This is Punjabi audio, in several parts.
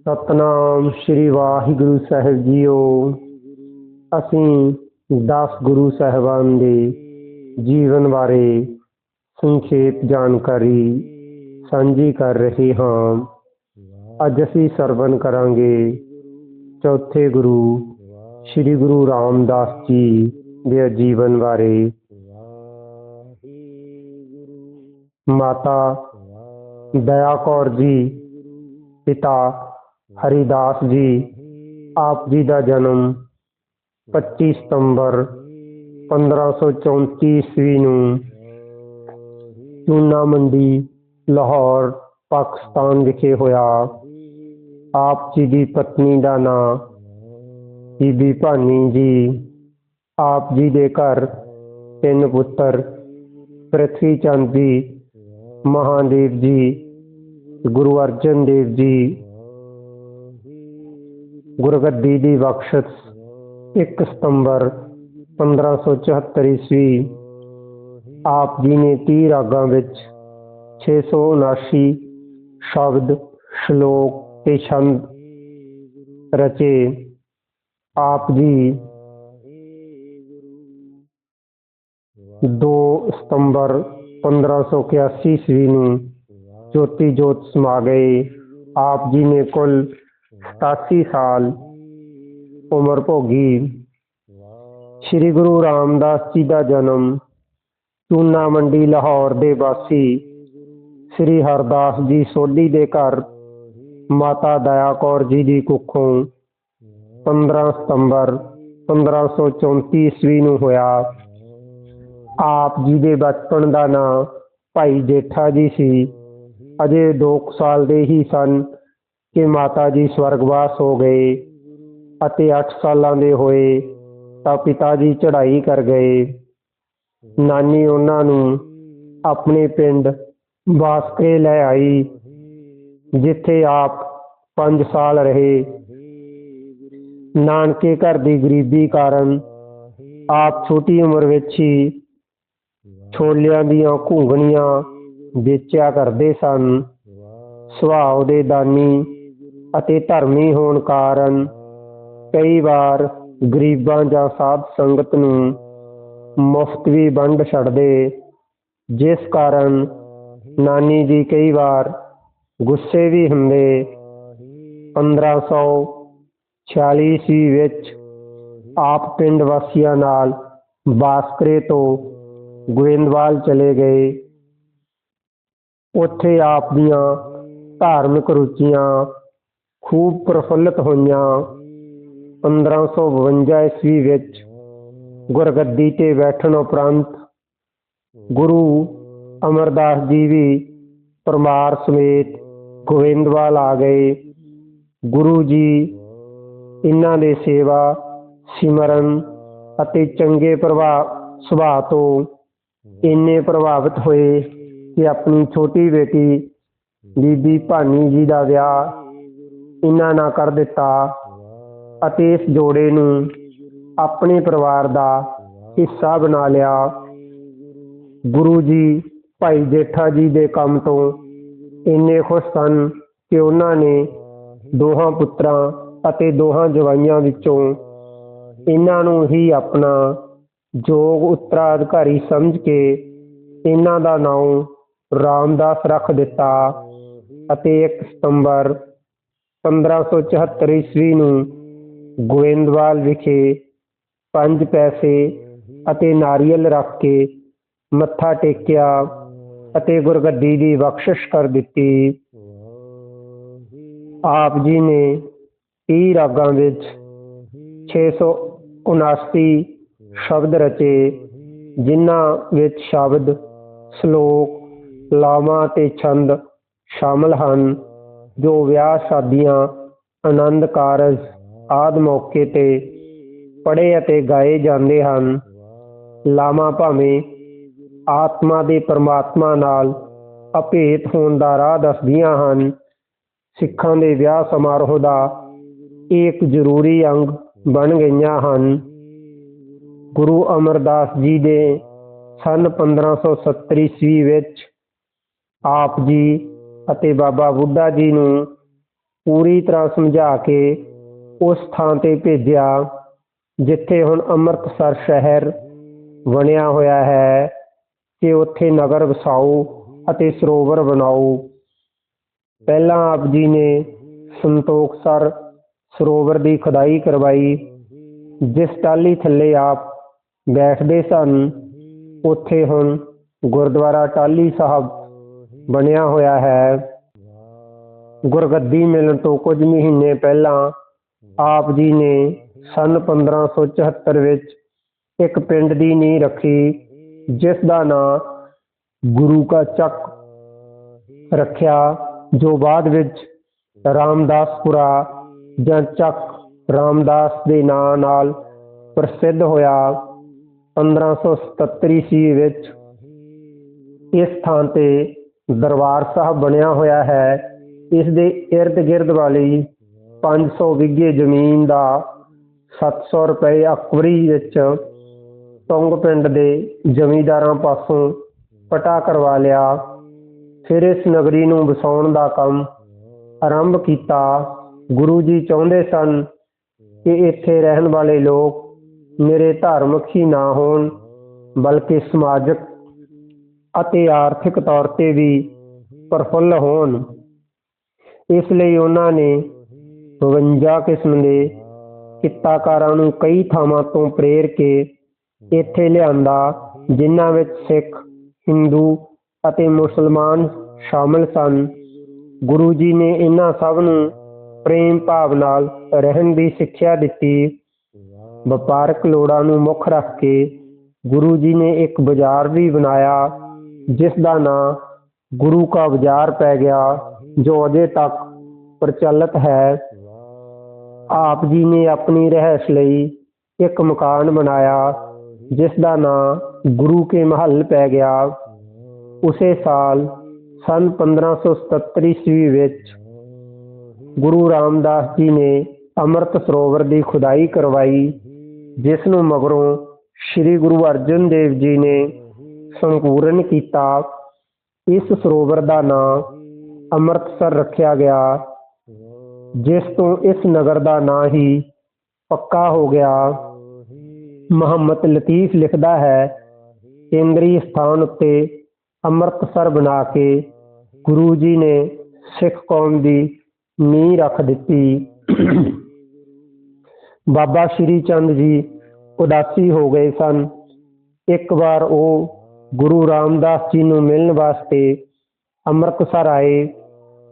ਸਤਨਾਮ ਸ੍ਰੀ ਵਾਹਿਗੁਰੂ ਸਾਹਿਬ ਜੀਓ। ਅਸੀਂ ਦਸ ਗੁਰੂ ਸਾਹਿਬਾਨ ਦੇ ਜੀਵਨ ਬਾਰੇ ਸੰਖੇਪ ਜਾਣਕਾਰੀ ਸਾਂਝੀ ਕਰ ਰਹੇ ਹਾਂ। ਅੱਜ ਅਸੀਂ ਸਰਵਨ ਕਰਾਂਗੇ ਚੌਥੇ ਗੁਰੂ ਸ੍ਰੀ ਗੁਰੂ ਰਾਮਦਾਸ ਜੀ ਦੇ ਜੀਵਨ ਬਾਰੇ। ਮਾਤਾ, ਦਇਆ ਕੌਰ ਜੀ, ਪਿਤਾ, ਹਰੀਦਾਸ ਜੀ, ਆਪ ਜੀ ਦਾ ਜਨਮ 25 ਸਤੰਬਰ 1534 ਈਸਵੀ ਨੂੰ ਚੂਨਾ ਮੰਡੀ, ਲਾਹੌਰ, ਪਾਕਿਸਤਾਨ ਵਿਖੇ ਹੋਇਆ। ਆਪ ਜੀ ਦੀ ਪਤਨੀ ਦਾ ਨਾਂ ਬੀਬੀ ਭਾਨੀ ਜੀ, ਆਪ ਜੀ ਦੇ ਘਰ ਤਿੰਨ ਪੁੱਤਰ, ਪ੍ਰਿਥਵੀ ਚੰਦ ਜੀ ਮਹਾਦੇਵ ਜੀ, ਗੁਰੂ ਅਰਜਨ ਦੇਵ ਜੀ ਗੁਰਗੱਦੀ ਦੀ ਬਖਸ਼ਿਸ਼ 1 ਸਤੰਬਰ 1574 ਈਸਵੀ, ਆਪ ਜੀ ਨੇ 30 ਰਾਗਾਂ ਵਿੱਚ 679 ਸ਼ਬਦ, ਸ਼ਲੋਕ ਤੇ ਛੰਦ ਰਚੇ। ਆਪ ਜੀ 2 ਸਤੰਬਰ 1581 ਈਸਵੀ ਨੂੰ ਜੋਤੀ ਜੋਤ ਸਮਾ ਗਏ। ਆਪ ਜੀ ਨੇ ਕੁੱਲ 87 ਸਾਲ ਉਮਰ ਭੋਗੀ। ਸ੍ਰੀ ਗੁਰੂ ਰਾਮਦਾਸ ਜੀ ਦਾ ਜਨਮ ਚੂਨਾ ਮੰਡੀ, ਲਾਹੌਰ ਦੇ ਵਾਸੀ ਸ੍ਰੀ ਹਰਦਾਸ ਜੀ ਸੋਢੀ ਦੇ ਘਰ ਮਾਤਾ ਦਇਆ ਕੌਰ ਜੀ ਦੀ ਕੁੱਖੋਂ 15 ਸਤੰਬਰ 1534 ਈਸਵੀ ਨੂੰ ਹੋਇਆ। ਆਪ ਜੀ ਦੇ ਬਚਪਨ ਦਾ ਨਾਂ ਭਾਈ ਜੇਠਾ ਜੀ ਸੀ। ਅਜੇ 2 ਸਾਲ ਦੇ ਹੀ ਸਨ ਕਿ ਮਾਤਾ ਜੀ ਸਵਰਗਵਾਸ ਹੋ ਗਏ ਅਤੇ 8 ਸਾਲਾਂ ਦੇ ਹੋਏ ਤਾਂ ਪਿਤਾ ਜੀ ਚੜ੍ਹਾਈ ਕਰ ਗਏ। ਨਾਨੀ ਉਹਨਾਂ ਨੂੰ ਆਪਣੇ ਪਿੰਡ ਬਾਸਕਰੇ ਲੈ ਆਈ, ਜਿੱਥੇ ਆਪ 5 ਸਾਲ ਰਹੇ। ਨਾਨਕੇ ਘਰ ਦੀ ਗਰੀਬੀ ਕਾਰਨ ਆਪ ਛੋਟੀ ਉਮਰ ਵਿੱਚ ਹੀ ਛੋਲਿਆਂ ਦੀਆਂ ਘੁੰਗਣੀਆਂ ਵੇਚਿਆ ਕਰਦੇ ਸਨ। ਸੁਭਾਅ ਦੇ ਦਾਨੀ ਅਤੇ ਧਰਮੀ ਹੋਣ ਕਾਰਨ ਕਈ ਵਾਰ ਗਰੀਬਾਂ ਜਾਂ ਸਾਧ ਸੰਗਤ ਨੂੰ ਮੁਫਤ ਵੀ ਵੰਡ ਛੱਡਦੇ, ਜਿਸ ਕਾਰਨ ਨਾਨੀ ਜੀ ਕਈ ਵਾਰ ਗੁੱਸੇ ਵੀ ਹੁੰਦੇ। 1546 ਈਸਵੀ ਵਿੱਚ ਆਪ ਪਿੰਡ ਵਾਸੀਆਂ ਨਾਲ ਬਾਸਕਰੇ ਤੋਂ ਗੋਇੰਦਵਾਲ ਚਲੇ ਗਏ। ਉੱਥੇ ਆਪ ਦੀਆਂ ਧਾਰਮਿਕ ਰੁਚੀਆਂ ਖੂਬ ਪ੍ਰਫੁੱਲਤ ਹੋਈਆਂ। 1552 ਈਸਵੀ ਵਿੱਚ ਗੁਰਗੱਦੀ ਤੇ ਬੈਠਣ ਉਪਰੰਤ ਗੁਰੂ ਅਮਰਦਾਸ ਜੀ ਵੀ ਪਰਮਾਰ ਸਮੇਤ ਗੋਇੰਦਵਾਲ ਆ ਗਏ। ਗੁਰੂ ਜੀ ਇਹਨਾਂ ਦੇ ਸੇਵਾ, ਸਿਮਰਨ ਅਤੇ ਚੰਗੇ ਪ੍ਰਭਾਵ ਸੁਭਾਅ ਤੋਂ ਇੰਨੇ ਪ੍ਰਭਾਵਿਤ ਹੋਏ ਕਿ ਆਪਣੀ ਛੋਟੀ ਬੇਟੀ ਬੀਬੀ ਭਾਨੀ ਜੀ ਦਾ ਵਿਆਹ ਇਹਨਾਂ ਨਾਲ ਕਰ ਦਿੱਤਾ ਅਤੇ ਇਸ ਜੋੜੇ ਨੂੰ ਆਪਣੇ ਪਰਿਵਾਰ ਦਾ ਹਿੱਸਾ ਬਣਾ ਲਿਆ। ਗੁਰੂ ਜੀ, ਭਾਈ ਜੇਠਾ ਜੀ ਦੇ ਕੰਮ ਤੋਂ ਇੰਨੇ ਖੁਸ਼ ਸਨ ਕਿ ਉਹਨਾਂ ਨੇ ਦੋਹਾਂ ਪੁੱਤਰਾਂ ਅਤੇ ਦੋਹਾਂ ਜਵਾਈਆਂ ਵਿੱਚੋਂ ਇਹਨਾਂ ਨੂੰ ਹੀ ਆਪਣਾ ਯੋਗ ਉੱਤਰਾਧਿਕਾਰੀ ਸਮਝ ਕੇ ਇਹਨਾਂ ਦਾ ਨਾਮ ਰਾਮਦਾਸ ਰੱਖ ਦਿੱਤਾ ਅਤੇ 1 ਸਤੰਬਰ 1574 ਈਸਵੀ ਨੂੰ ਗੋਇੰਦਵਾਲ ਵਿਖੇ ਪੰਜ ਪੈਸੇ ਅਤੇ ਨਾਰੀਅਲ ਰੱਖ ਕੇ ਮੱਥਾ ਟੇਕਿਆ ਅਤੇ ਗੁਰਗੱਦੀ ਦੀ ਬਖਸ਼ਿਸ਼ ਕਰ ਦਿੱਤੀ। ਆਪ ਜੀ ਨੇ 30 ਰਾਗਾਂ ਵਿੱਚ 679 ਸ਼ਬਦ ਰਚੇ, ਜਿਨ੍ਹਾਂ ਵਿੱਚ ਸ਼ਬਦ, ਸ਼ਲੋਕ, ਲਾਵਾਂ ਤੇ ਛੰਦ ਸ਼ਾਮਲ ਹਨ, ਜੋ ਵਿਆਹ ਸ਼ਾਦੀਆਂ, ਆਨੰਦ ਕਾਰਜ ਆਦ ਮੌਕੇ ਤੇ ਪੜ੍ਹੇ ਅਤੇ ਗਾਏ ਜਾਂਦੇ ਹਨ। ਲਾਵਾਂ ਭਾਵੇਂ ਆਤਮਾ ਦੇ ਪਰਮਾਤਮਾ ਨਾਲ ਅਭੇਤ ਹੋਣ ਦਾ ਰਾਹ ਦੱਸਦੀਆਂ ਹਨ, ਸਿੱਖਾਂ ਦੇ ਵਿਆਹ ਸਮਾਰੋਹ ਦਾ ਇੱਕ ਜ਼ਰੂਰੀ ਅੰਗ ਬਣ ਗਈਆਂ ਹਨ। ਗੁਰੂ ਅਮਰਦਾਸ ਜੀ ਦੇ ਸਨ 1570 ਈਸਵੀ ਵਿੱਚ ਆਪ ਜੀ ਅਤੇ ਬਾਬਾ ਬੁੱਢਾ ਜੀ ਨੂੰ ਪੂਰੀ ਤਰ੍ਹਾਂ ਸਮਝਾ ਕੇ ਉਸ ਥਾਂ ਤੇ ਭੇਜਿਆ, ਜਿੱਥੇ ਹੁਣ ਅੰਮ੍ਰਿਤਸਰ ਸ਼ਹਿਰ ਬਣਿਆ ਹੋਇਆ ਹੈ ਕਿ ਉੱਥੇ ਨਗਰ ਵਸਾਓ ਅਤੇ ਸਰੋਵਰ ਬਣਾਓ। ਪਹਿਲਾਂ ਆਪ ਜੀ ਨੇ ਸੰਤੋਖਸਰ ਸਰੋਵਰ ਦੀ ਖੁਦਾਈ ਕਰਵਾਈ, ਜਿਸ ਟਾਲੀ ਥੱਲੇ ਆਪ ਬੈਠਦੇ ਸਨ। ਉੱਥੇ ਹੁਣ ਗੁਰਦੁਆਰਾ ਟਾਲੀ ਸਾਹਿਬ ਬਣਿਆ ਹੋਇਆ ਹੈ। ਗੁਰਗੱਦੀ ਮਿਲਣ ਤੋਂ ਕੁਝ ਮਹੀਨੇ ਪਹਿਲਾਂ ਆਪ ਜੀ ਨੇ ਸਨ 1574 ਵਿੱਚ ਇੱਕ ਪਿੰਡ ਦੀ ਨੀਂਹ ਰੱਖੀ, ਜਿਸ ਦਾ ਨਾਂ ਗੁਰੂ ਕਾ ਚੱਕ ਰੱਖਿਆ, ਜੋ ਬਾਅਦ ਵਿੱਚ ਰਾਮਦਾਸਪੁਰਾ ਜਾਂ ਚੱਕ ਰਾਮਦਾਸ ਦੇ ਨਾਂ ਨਾਲ ਪ੍ਰਸਿੱਧ ਹੋਇਆ। 1577 ਈਸਵੀ ਵਿੱਚ ਇਸ ਥਾਂ ਤੇ ਦਰਬਾਰ ਸਾਹਿਬ ਬਣਿਆ ਹੋਇਆ ਹੈ। ਇਸ ਦੇ ਇਰਦ ਗਿਰਦ ਵਾਲੀ 500 ਵਿਗੇ ਜ਼ਮੀਨ ਦਾ 700 ਰੁਪਏ ਅਕਵਰੀ ਵਿੱਚ ਟੁੰਗ ਪਿੰਡ ਦੇ ਜ਼ਮੀਂਦਾਰਾਂ ਪਾਸੋਂ ਪਟਾ ਕਰਵਾ ਲਿਆ। ਫਿਰ ਇਸ ਨਗਰੀ ਨੂੰ ਵਸਾਉਣ ਦਾ ਕੰਮ ਆਰੰਭ ਕੀਤਾ। ਗੁਰੂ ਜੀ ਚਾਹੁੰਦੇ ਸਨ ਕਿ ਇੱਥੇ ਰਹਿਣ ਵਾਲੇ ਲੋਕ ਮੇਰੇ ਧਾਰਮਿਕ ਹੀ ਨਾ ਹੋਣ, ਬਲਕਿ ਸਮਾਜਿਕ ਅਤੇ ਆਰਥਿਕ ਤੌਰ ਤੇ ਵੀ ਪ੍ਰਫੁੱਲ ਹੋਣ। ਇਸ ਲਈ ਉਹਨਾਂ ਨੇ 52 ਕਿਸਮ ਦੇ ਕਿੱਤਾਕਾਰਾਂ ਨੂੰ ਕਈ ਥਾਵਾਂ ਤੋਂ ਪ੍ਰੇਰ ਕੇ ਇੱਥੇ ਲਿਆਂਦਾ, ਜਿਨ੍ਹਾਂ ਵਿੱਚ ਸਿੱਖ, ਹਿੰਦੂ ਅਤੇ ਮੁਸਲਮਾਨ ਸ਼ਾਮਲ ਸਨ। ਗੁਰੂ ਜੀ ਨੇ ਇਹਨਾਂ ਸਭ ਨੂੰ ਪ੍ਰੇਮ ਭਾਵ ਨਾਲ ਰਹਿਣ ਦੀ ਸਿੱਖਿਆ ਦਿੱਤੀ। ਵਪਾਰਕ ਲੋੜਾਂ ਨੂੰ ਮੁੱਖ ਰੱਖ ਕੇ ਗੁਰੂ ਜੀ ਨੇ ਇੱਕ ਬਾਜ਼ਾਰ ਵੀ ਬਣਾਇਆ, ਜਿਸ ਦਾ ਨਾਂ ਗੁਰੂ ਕਾ ਬਾਜ਼ਾਰ ਪੈ ਗਿਆ, ਜੋ ਅਜੇ ਤੱਕ ਪ੍ਰਚਲਿਤ ਹੈ। ਆਪ ਜੀ ਨੇ ਆਪਣੀ ਰਹਿائش ਲਈ ਇੱਕ ਮਕਾਨ ਬਣਾਇਆ, ਜਿਸ ਦਾ ਨਾਂ ਗੁਰੂ ਕੇ ਮਹੱਲ ਪੈ ਗਿਆ। ਉਸੇ ਸਾਲ ਸਨ 1577 ਈਸਵੀ ਵਿੱਚ ਗੁਰੂ ਰਾਮਦਾਸ ਜੀ ਨੇ ਅੰਮ੍ਰਿਤ ਸਰੋਵਰ ਦੀ ਖੁਦਾਈ ਕਰਵਾਈ। ਜਿਸ ਨੂੰ ਮਗਰੋਂ ਸ੍ਰੀ ਗੁਰੂ ਅਰਜਨ ਦੇਵ ਜੀ ਨੇ ਸੰਪੂਰਨ ਕੀਤਾ, ਇਸ ਸਰੋਵਰ ਦਾ ਨਾਮ ਅੰਮ੍ਰਿਤਸਰ ਰੱਖਿਆ ਗਿਆ, ਜਿਸ ਤੋਂ ਇਸ ਨਗਰ ਦਾ ਨਾਂ ਹੀ ਪੱਕਾ ਹੋ ਗਿਆ। ਮੁਹੰਮਦ ਲਤੀਫ ਲਿਖਦਾ ਹੈ, ਕੇਂਦਰੀ ਸਥਾਨ ਉੱਤੇ ਅੰਮ੍ਰਿਤਸਰ ਬਣਾ ਕੇ ਗੁਰੂ ਜੀ ਨੇ ਸਿੱਖ ਕੌਮ ਦੀ ਨੀਂਹ ਰੱਖ ਦਿੱਤੀ। ਬਾਬਾ ਸ਼੍ਰੀ ਚੰਦ ਜੀ ਉਦਾਸੀ ਹੋ ਗਏ ਸਨ। ਇੱਕ ਵਾਰ ਉਹ ਗੁਰੂ ਰਾਮਦਾਸ ਜੀ ਨੂੰ ਮਿਲਣ ਵਾਸਤੇ ਅੰਮ੍ਰਿਤਸਰ ਆਏ।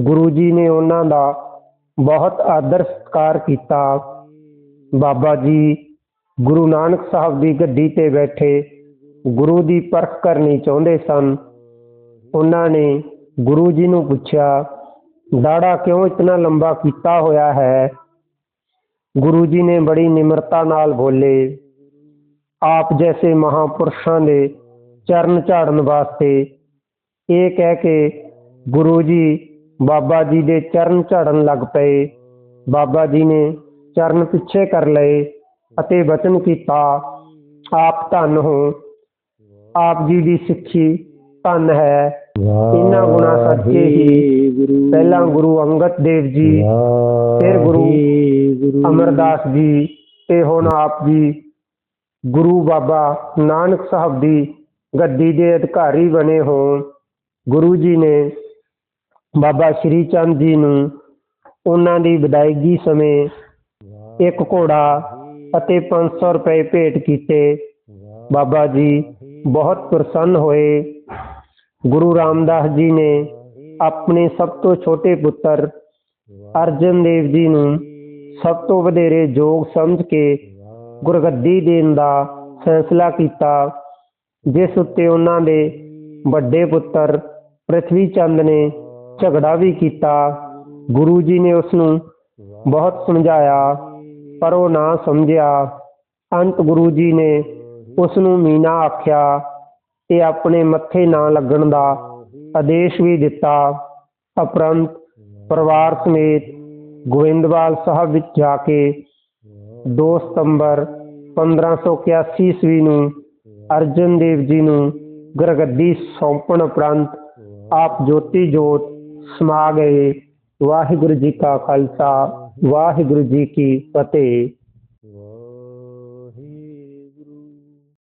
ਗੁਰੂ ਜੀ ਨੇ ਉਹਨਾਂ ਦਾ ਬਹੁਤ ਆਦਰ ਸਤਿਕਾਰ ਕੀਤਾ। ਬਾਬਾ ਜੀ ਗੁਰੂ ਨਾਨਕ ਸਾਹਿਬ ਦੀ ਗੱਡੀ ਤੇ ਬੈਠੇ ਗੁਰੂ ਦੀ ਪਰਖ ਕਰਨੀ ਚਾਹੁੰਦੇ ਸਨ। ਉਹਨਾਂ ਨੇ ਗੁਰੂ ਜੀ ਨੂੰ ਪੁੱਛਿਆ, ਦਾੜਾ ਕਿਉਂ ਇਤਨਾ ਲੰਬਾ ਕੀਤਾ ਹੋਇਆ ਹੈ? ਗੁਰੂ ਜੀ ਨੇ ਬੜੀ ਨਿਮਰਤਾ ਨਾਲ ਬੋਲੇ। ਆਪ ਜੈਸੇ ਮਹਾਪੁਰਸ਼ਾਂ ਦੇ ਚਰਨ ਝਾੜਨ ਵਾਸਤੇ ਇਹ ਕਹਿ ਕੇ ਗੁਰੂ ਜੀ ਬਾਬਾ ਜੀ ਦੇ ਚਰਨ ਝਾੜਨ ਲੱਗ ਪਏ। ਬਾਬਾ ਜੀ ਨੇ ਚਰਨ ਪਿੱਛੇ ਕਰ ਲਏ ਅਤੇ ਬਚਨ ਕੀਤਾ ਆਪ ਧੰਨ ਹੋ। ਆਪ ਜੀ ਦੀ ਸਿੱਖੀ ਧੰਨ ਹੈ। ਇਹਨਾਂ ਗੁਣਾ ਸਦਕੇ ਹੀ ਪਹਿਲਾਂ ਗੁਰੂ ਅੰਗਦ ਦੇਵ ਜੀ ਫਿਰ ਗੁਰੂ ਅਮਰਦਾਸ ਜੀ ਤੇ ਹੁਣ ਆਪ ਜੀ ਗੁਰੂ ਬਾਬਾ ਨਾਨਕ ਸਾਹਿਬ ਦੀ ਗੱਦੀ ਦੇ ਅਧਿਕਾਰੀ ਬਣੇ ਹੋਣ। ਗੁਰੂ ਜੀ ਨੇ ਬਾਬਾ ਸ਼੍ਰੀ ਚੰਦ ਜੀ ਨੂੰ ਉਹਨਾਂ ਦੀ ਵਿਦਾਇਗੀ ਸਮੇਂ ਇੱਕ ਘੋੜਾ ਅਤੇ 500 ਰੁਪਏ ਭੇਟ ਕੀਤੇ। ਬਾਬਾ ਜੀ। ਬਹੁਤ ਪ੍ਰਸੰਨ ਹੋਏ। ਗੁਰੂ ਰਾਮਦਾਸ ਜੀ ਨੇ ਆਪਣੇ ਸਭ ਤੋਂ ਛੋਟੇ ਪੁੱਤਰ ਅਰਜਨ ਦੇਵ ਜੀ ਨੂੰ ਸਭ ਤੋਂ ਵਧੇਰੇ ਯੋਗ ਸਮਝ ਕੇ ਗੁਰਗੱਦੀ ਦੇਣ ਦਾ ਫੈਸਲਾ ਕੀਤਾ ਜਿਸ ਉੱਤੇ ਉਹਨਾਂ ਦੇ ਵੱਡੇ ਪੁੱਤਰ ਪ੍ਰਿਥਵੀ ਚੰਦ ਨੇ ਝਗੜਾ ਵੀ ਕੀਤਾ। ਗੁਰੂ ਜੀ ਨੇ ਉਸ ਨੂੰ ਬਹੁਤ ਸਮਝਾਇਆ ਪਰ ਉਹ ਨਾ ਸਮਝਿਆ। ਅੰਤ ਗੁਰੂ ਜੀ ਨੇ ਉਸ ਨੂੰ ਮੀਨਾ ਆਖਿਆ ਤੇ ਆਪਣੇ ਮੱਥੇ ਨਾ ਲੱਗਣ ਦਾ ਆਦੇਸ਼ ਵੀ ਦਿੱਤਾ। ਉਪਰੰਤ ਪਰਿਵਾਰ ਸਮੇਤ ਗੋਇੰਦਵਾਲ ਸਾਹਿਬ ਵਿੱਚ ਜਾ ਕੇ 2 ਸਤੰਬਰ 1581 ਈਸਵੀ ਨੂੰ ਅਰਜਨ ਦੇਵ ਜੀ ਨੂੰ ਗੁਰਗੱਦੀ ਸੌਂਪਣ ਉਪਰੰਤ ਆਪ ਜੋਤੀ ਜੋਤ ਸਮਾ ਗਏ। ਵਾਹਿਗੁਰੂ ਜੀ ਕਾ ਖਾਲਸਾ, ਵਾਹਿਗੁਰੂ ਜੀ ਕੀ ਫਤਿਹ।